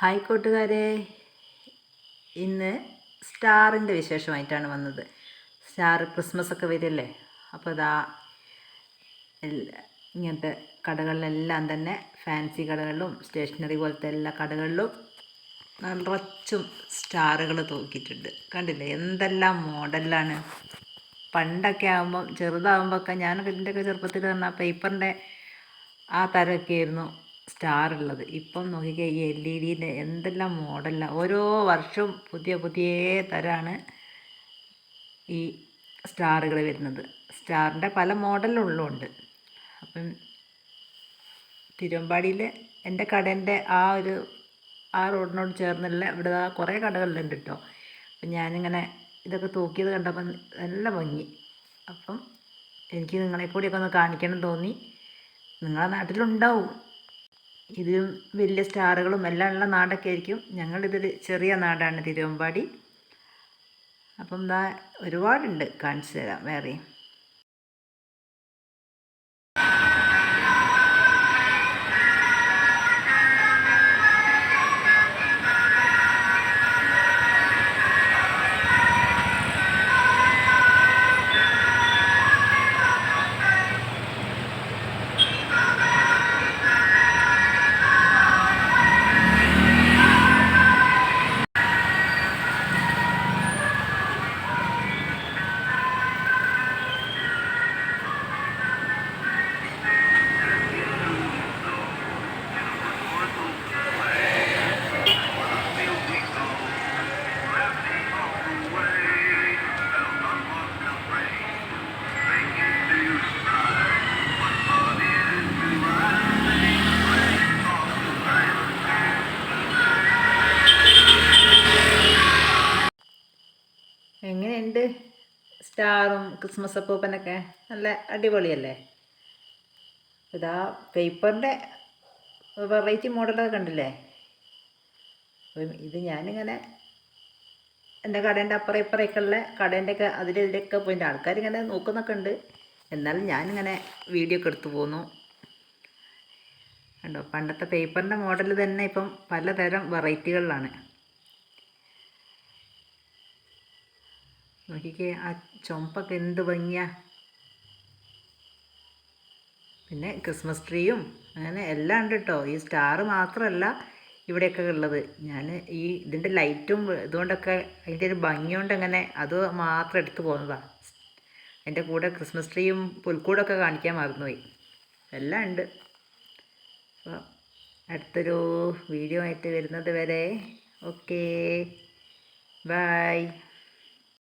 Hi കൂട്ടുകാരെ. ഇന്ന് സ്റ്റാറിന്റെ വിശേഷമായിട്ടാണ് വന്നത്. സ്റ്റാർ ക്രിസ്മസ് ഒക്കെ വരില്ലേ? അപ്പോൾ എല്ലാ ഇങ്ങനത്തെ കടകളിലെല്ലാം തന്നെ ഫാൻസി കടകളിലും സ്റ്റേഷനറി പോലത്തെ എല്ലാ കടകളിലും നിറച്ചും സ്റ്റാറുകൾ തൂക്കിയിട്ടുണ്ട്. കണ്ടില്ലേ? എന്തെല്ലാം മോഡലാണ്. പണ്ടൊക്കെ ആകുമ്പം ചെറുതാകുമ്പോഴൊക്കെ ഞാനൊക്കെ ഇതിന്റെയൊക്കെ ചെറുപ്പത്തിൽ പറഞ്ഞാൽ പേപ്പറിന്റെ ആ തരമൊക്കെ ആയിരുന്നു. സ്റ്റാർ ഉള്ളത്. ഇപ്പം നോക്കിക്കേ ഈ എൽ ഇ ഡിന്റെ എന്തെല്ലാം മോഡലാണ് ഓരോ വർഷവും പുതിയ പുതിയ തരമാണ് ഈ സ്റ്റാറുകൾ വരുന്നത്. സ്റ്റാറിന്റെ പല മോഡലുള്ളതുണ്ട് അപ്പം തിരുവമ്പാടിയിൽ എന്റെ കടേന്റെ ആ ഒരു ആ റോഡിനോട് ചേർന്നുള്ള ഇവിടെ കുറേ കടകളിലുണ്ട് കേട്ടോ അപ്പം ഞാനിങ്ങനെ ഇതൊക്കെ തൂക്കിയത് കണ്ടപ്പം നല്ല ഭംഗി. അപ്പം എനിക്ക് നിങ്ങളെ കൂടിയൊക്കെ ഒന്ന് കാണിക്കണം തോന്നി. നിങ്ങളെ നാട്ടിലുണ്ടാവും. ഇതിലും വലിയ സ്റ്റാറുകളും എല്ലാം ഉള്ള നാടൊക്കെ ആയിരിക്കും. ഞങ്ങളിതൊരു ചെറിയ നാടാണ് തിരുവമ്പാടി. അപ്പം ദാ ഒരുപാടുണ്ട് കാണിച്ചു തരാം വേറെയും. എങ്ങനെയുണ്ട് സ്റ്റാറും ക്രിസ്മസ് അപ്പൂപ്പനൊക്കെ നല്ല അടിപൊളിയല്ലേ? ഇതാ പേപ്പറിന്റെ വെറൈറ്റി മോഡലൊക്കെ കണ്ടില്ലേ? ഇത് ഞാനിങ്ങനെ എന്റെ കടേന്റെ അപ്പുറം ഇപ്പുറമൊക്കെ ഉള്ള കടേന്റെ ഒക്കെ അതിലൊക്കെ ആൾക്കാർ ഇങ്ങനെ നോക്കുന്നൊക്കെ ഉണ്ട്. എന്നാലും ഞാനിങ്ങനെ വീഡിയോ ഒക്കെ എടുത്തു പോന്നു. കണ്ടോ? പണ്ടത്തെ പേപ്പറിന്റെ മോഡൽ തന്നെ ഇപ്പം പലതരം വെറൈറ്റികളിലാണ്. നോക്കിക്കേ ആ ചുമപ്പൊക്കെ എന്ത് ഭംഗിയാ. പിന്നെ ക്രിസ്മസ് ട്രീയും അങ്ങനെ എല്ലാം ഉണ്ട് കേട്ടോ ഈ സ്റ്റാർ മാത്രമല്ല ഇവിടെയൊക്കെ ഉള്ളത്. ഞാൻ ഈ ഇതിന്റെ ലൈറ്റും ഇതുകൊണ്ടൊക്കെ അതിന്റെ ഒരു ഭംഗി കൊണ്ട് അങ്ങനെ. അത് മാത്രം എടുത്തു പോകുന്നതാണ് എന്റെ കൂടെ ക്രിസ്മസ് ട്രീയും പുൽക്കൂടൊക്കെ കാണിക്കാൻ മറന്നുപോയി. എല്ലാം ഉണ്ട്. അപ്പോൾ അടുത്തൊരു വീഡിയോ ആയിട്ട് വരുന്നത് വരെ. ഓക്കേ. ബൈ.